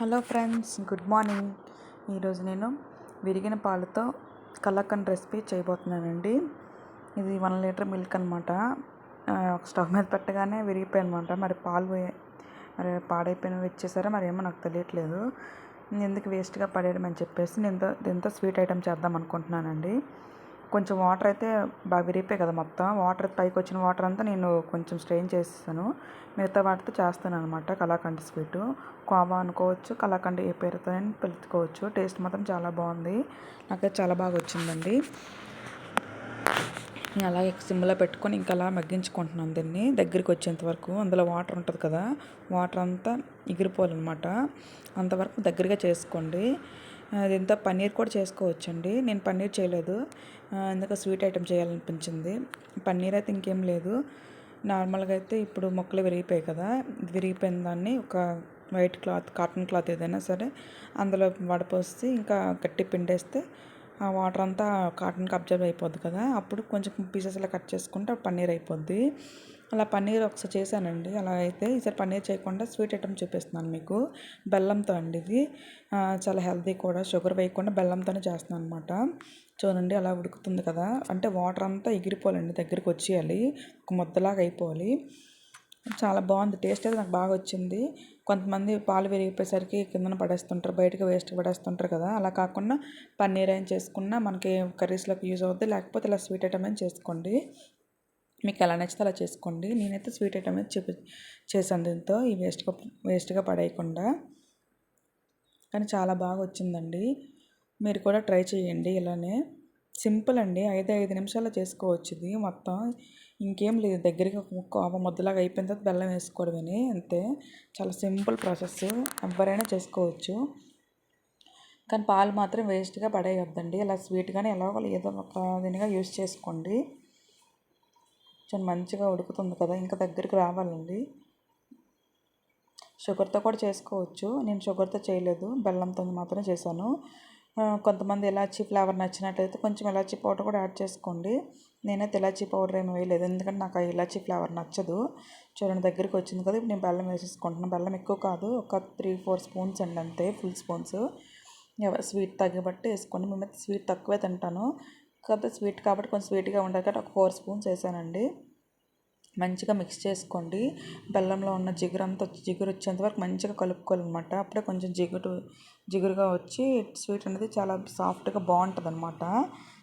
Hello friends good morning. ఈరోజు నేను విరిగిన పాలతో కలకండ్ రెసిపీ చేయబోతున్నానండి. ఇది వన్ లీటర్ మిల్క్ అనమాట స్టవ్ మీద పెట్టగానే విరిగిపోయి అనమాట మరి పాలు మరి పాడైపోయినవి ఇచ్చేసారా మరి ఏమో నాకు తెలియట్లేదు. ఎందుకు వేస్ట్గా పడేయడం అని చెప్పేసి నేను దీంతో స్వీట్ ఐటెం చేద్దాం అనుకుంటున్నానండి. కొంచెం వాటర్ అయితే బాగా విరిగిపోయాయి కదా మొత్తం. వాటర్ పైకి వచ్చిన వాటర్ అంతా నేను కొంచెం స్ట్రెయిన్ చేసేసాను. మిగతా వాటితో చేస్తాను అనమాట కలాకండ్ స్వీట్. కోవా అనుకోవచ్చు కలాకండ్ ఏ పేరుతో పిలుచుకోవచ్చు. టేస్ట్ మాత్రం చాలా బాగుంది. నాకైతే చాలా బాగా వచ్చిందండి. నేను అలాగే సిమ్లో పెట్టుకొని ఇంకా అలా మగ్గించుకుంటున్నాను దీన్ని. దగ్గరికి వచ్చేంత వరకు అందులో వాటర్ ఉంటుంది కదా వాటర్ అంతా ఎగిరిపోవాలన్నమాట. అంతవరకు దగ్గరగా చేసుకోండి. దీంతో పన్నీర్ కూడా చేసుకోవచ్చండి. నేను పన్నీర్ చేయలేదు. ఎందుకు స్వీట్ ఐటెం చేయాలనిపించింది. పన్నీర్ అయితే ఇంకేం లేదు. నార్మల్గా అయితే ఇప్పుడు మొక్కలు విరిగిపోయాయి కదా. విరిగిపోయిన దాన్ని ఒక వైట్ క్లాత్ కాటన్ క్లాత్ ఏదైనా సరే అందులో వడపోసి ఇంకా గట్టి పిండేస్తే ఆ వాటర్ అంతా కాటన్కి అబ్జర్వ్ అయిపోద్ది కదా. అప్పుడు కొంచెం పీసెస్లా కట్ చేసుకుంటే పన్నీర్ అయిపోద్ది. అలా పన్నీర్ ఒకసారి చేశానండి. అలా అయితే ఈసారి పన్నీర్ చేయకుండా స్వీట్ ఐటమ్ చూపిస్తున్నాను మీకు. బెల్లంతో అండి ఇది. చాలా హెల్తీ కూడా. షుగర్ వేయకుండా బెల్లంతోనే చేస్తున్నాను అనమాట చూడండి అలా ఉడుకుతుంది కదా. అంటే వాటర్ అంతా ఎగిరిపోవాలండి దగ్గరికి వచ్చేయాలి. ఒక ముద్దలాగా అయిపోవాలి. చాలా బాగుంది. టేస్ట్ అయితే నాకు బాగా వచ్చింది. కొంతమంది పాలు విరిగిపోయేసరికి కిందన పడేస్తుంటారు బయటకు వేస్ట్ పడేస్తుంటారు కదా. అలా కాకుండా పన్నీర్ అయిన చేసుకున్నా మనకి కర్రీస్లోకి యూజ్ అవుతుంది లేకపోతే ఇలా స్వీట్ ఐటమ్ అయినా చేసుకోండి. మీకు ఎలా నచ్చితే అలా చేసుకోండి. నేనైతే స్వీట్ ఐటమ్ అయితే చూపి చేశాను దీంతో. ఈ వేస్ట్గా వేస్ట్గా పడేయకుండా. కానీ చాలా బాగా వచ్చిందండి. మీరు కూడా ట్రై చేయండి ఇలానే. సింపుల్ అండి. ఐదు ఐదు నిమిషాల్లో చేసుకోవచ్చు ఇది మొత్తం. ఇంకేం లేదు. దగ్గరికి ఒక ముద్దలాగా అయిపోయిన తర్వాత బెల్లం వేసుకోవడమని అంతే. చాలా సింపుల్ ప్రాసెస్. ఎవరైనా చేసుకోవచ్చు. కానీ పాలు మాత్రం వేస్ట్గా పడేయొద్దండి. ఇలా స్వీట్గానే ఎలా ఏదో ఒక దీనిగా యూస్ చేసుకోండి. కొంచెం మంచిగా ఉడుకుతుంది కదా ఇంకా దగ్గరికి రావాలండి. షుగర్తో కూడా చేసుకోవచ్చు. నేను షుగర్తో చేయలేదు బెల్లంతో మాత్రమే చేశాను. కొంతమంది ఇలాచీ ఫ్లేవర్ నచ్చినట్లయితే కొంచెం ఇలాచీ పౌడర్ కూడా యాడ్ చేసుకోండి. నేనైతే ఇలాచీ పౌడర్ ఏమి వేయలేదు ఎందుకంటే నాకు ఆ ఇలాచీ ఫ్లేవర్ నచ్చదు. చూడండి దగ్గరికి వచ్చింది కదా ఇప్పుడు నేను బెల్లం వేసేసుకుంటున్నాను బెల్లం ఎక్కువ కాదు ఒక త్రీ ఫోర్ స్పూన్స్ అండి అంతే ఫుల్ స్పూన్స్. స్వీట్ తగ్గబట్టి వేసుకోండి మేమైతే స్వీట్ తక్కువే తింటాను. కాకపోతే స్వీట్ కాబట్టి కొంచెం స్వీట్గా ఉండాలి కాబట్టి ఒక ఫోర్ స్పూన్స్ వేసానండి. మంచిగా మిక్స్ చేసుకోండి. బెల్లంలో ఉన్న జిగురు అంతా జిగురు వచ్చేంత వరకు మంచిగా కలుపుకోవాలన్నమాట. అప్పుడే కొంచెం జిగురు జిగురుగా వచ్చి స్వీట్ అనేది చాలా సాఫ్ట్గా బాగుంటుంది అనమాట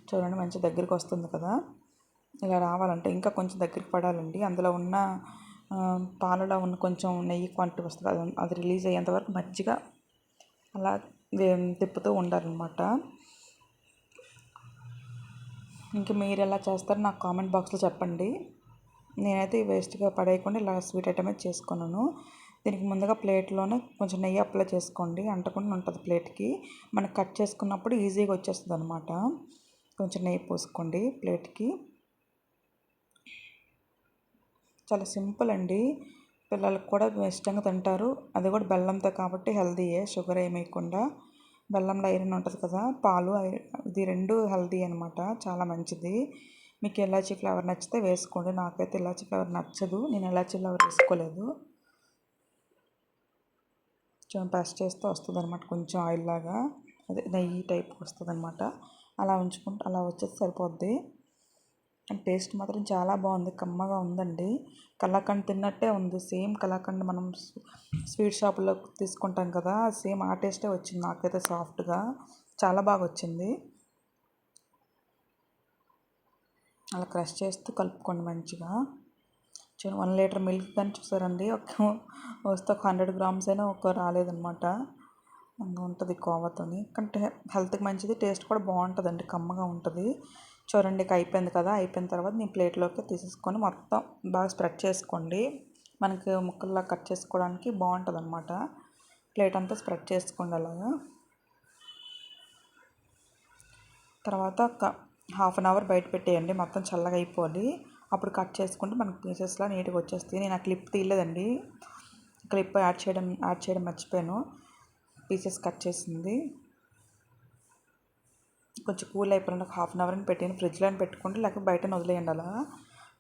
చూడండి మంచి దగ్గరికి వస్తుంది కదా. ఇలా రావాలంటే ఇంకా కొంచెం దగ్గరికి పడాలండి. అందులో ఉన్న పాలలో ఉన్న కొంచెం నెయ్యి క్వాంటిటీ వస్తుంది. అది అది రిలీజ్ అయ్యేంత వరకు మంచిగా అలా తిప్పుతూ ఉండాలన్నమాట. ఇంక మీరు ఎలా చేస్తారో నాకు కామెంట్ బాక్స్లో చెప్పండి. నేనైతే వేస్ట్గా పడేయకుండా ఇలా స్వీట్ ఐటమ్ అయితే చేసుకున్నాను. దీనికి ముందుగా ప్లేట్లోనే కొంచెం నెయ్యి అప్లై చేసుకోండి. అంటకుండా ఉంటుంది ప్లేట్కి. మనకు కట్ చేసుకున్నప్పుడు ఈజీగా వచ్చేస్తుంది అనమాట కొంచెం నెయ్యి పోసుకోండి ప్లేట్కి. చాలా సింపుల్ అండి. పిల్లలకు కూడా ఇష్టంగా తింటారు. అది కూడా బెల్లంతో కాబట్టి హెల్తీయే షుగర్ ఏమేయకుండా. బెల్లంలో ఐరన్ ఉంటుంది కదా పాలు ఇది రెండు హెల్దీ అనమాట చాలా మంచిది. మీకు ఎలాచీ ఫ్లేవర్ నచ్చితే వేసుకోండి. నాకైతే ఎలాచీ ఫ్లేవర్ నచ్చదు నేను ఎలాచీ ఫ్లేవర్ వేసుకోలేదు. కొంచెం ప్రెస్ చేస్తే వస్తుంది అనమాట కొంచెం ఆయిల్ లాగా. అదే నెయ్యి టైప్ వస్తుంది అనమాట అలా ఉంచుకుంటే అలా వచ్చేసి సరిపోద్ది. టేస్ట్ మాత్రం చాలా బాగుంది. కమ్మగా ఉందండి. కలాకండ్ తిన్నట్టే ఉంది. సేమ్ కలాకండ్ మనం స్వీట్ షాపులో తీసుకుంటాం కదా సేమ్ ఆ టేస్టే వచ్చింది నాకైతే సాఫ్ట్గా. చాలా బాగా వచ్చింది. అలా క్రష్ చేస్తూ కలుపుకోండి మంచిగా. చూడండి వన్ లీటర్ మిల్క్ కానీ చూసారండి? ఒక వస్తే ఒక హండ్రెడ్ గ్రామ్స్ అయినా ఒక రాలేదనమాట ఉంటుంది కోవతోని. కంటే హెల్త్కి మంచిది. టేస్ట్ కూడా బాగుంటుందండి. కమ్మగా ఉంటుంది. చూడండి అయిపోయింది కదా అయిపోయిన తర్వాత నేను ప్లేట్లోకి తీసేసుకొని మొత్తం బాగా స్ప్రెడ్ చేసుకోండి. మనకి ముక్కల్లా కట్ చేసుకోవడానికి బాగుంటుంది అనమాట ప్లేట్ అంతా స్ప్రెడ్ చేసుకోండి అలాగా. తర్వాత ఒక హాఫ్ అన్ అవర్ బయట పెట్టేయండి మొత్తం చల్లగా అయిపోవాలి. అప్పుడు కట్ చేసుకుంటే మనకి పీసెస్లా నీట్గా వచ్చేస్తాయి. నేను ఆ క్లిప్ తీయలేదండి. క్లిప్ యాడ్ చేయడం యాడ్ చేయడం మర్చిపోయాను. పీసెస్ కట్ చేసింది. కొంచెం కూల్ అయిపోయిన ఒక హాఫ్ అన్ అవర్ అని పెట్టాను ఫ్రిడ్జ్లో పెట్టుకుంటే లేకపోతే బయట వదిలేయండి అలా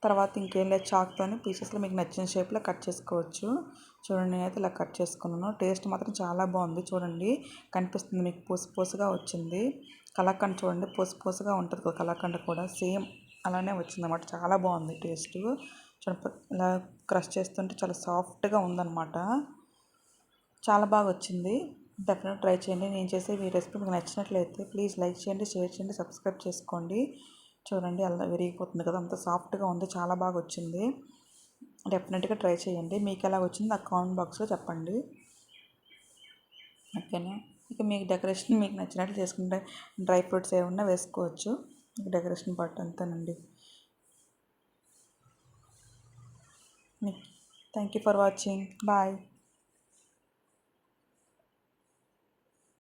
తర్వాత ఇంకేం లేదు చాక్తోని పీసెస్లో మీకు నచ్చిన షేప్లో కట్ చేసుకోవచ్చు. చూడండి నేనైతే ఇలా కట్ చేసుకున్నాను. టేస్ట్ మాత్రం చాలా బాగుంది చూడండి. కనిపిస్తుంది మీకు పూసి పూసగా వచ్చింది. కలాకండ్ చూడండి పూసి పూసగా ఉంటుంది కదా కలాకండ్ కూడా. సేమ్ అలానే వచ్చిందన్నమాట. చాలా బాగుంది టేస్ట్ చూడండి ఇలా క్రష్ చేస్తుంటే చాలా సాఫ్ట్గా ఉందన్నమాట. చాలా బాగా వచ్చింది. డెఫినెట్ ట్రై చేయండి. నేను చేసే ఈ రెసిపీ మీకు నచ్చినట్లయితే ప్లీజ్ లైక్ చేయండి షేర్ చేయండి సబ్స్క్రైబ్ చేసుకోండి. చూడండి అలా విరిగిపోతుంది కదా అంత సాఫ్ట్గా ఉంది చాలా బాగా వచ్చింది. డెఫినెట్గా ట్రై చేయండి. మీకు ఎలా వచ్చింది నాకు కామెంట్ బాక్స్లో చెప్పండి. ఓకేనా? ఇక మీకు డెకరేషన్ మీకు నచ్చినట్లు చేసుకుంటే డ్రై ఫ్రూట్స్ ఏమన్నా వేసుకోవచ్చు. డెకరేషన్ పార్ట్ అంతేనండి. Thank you for watching. Bye.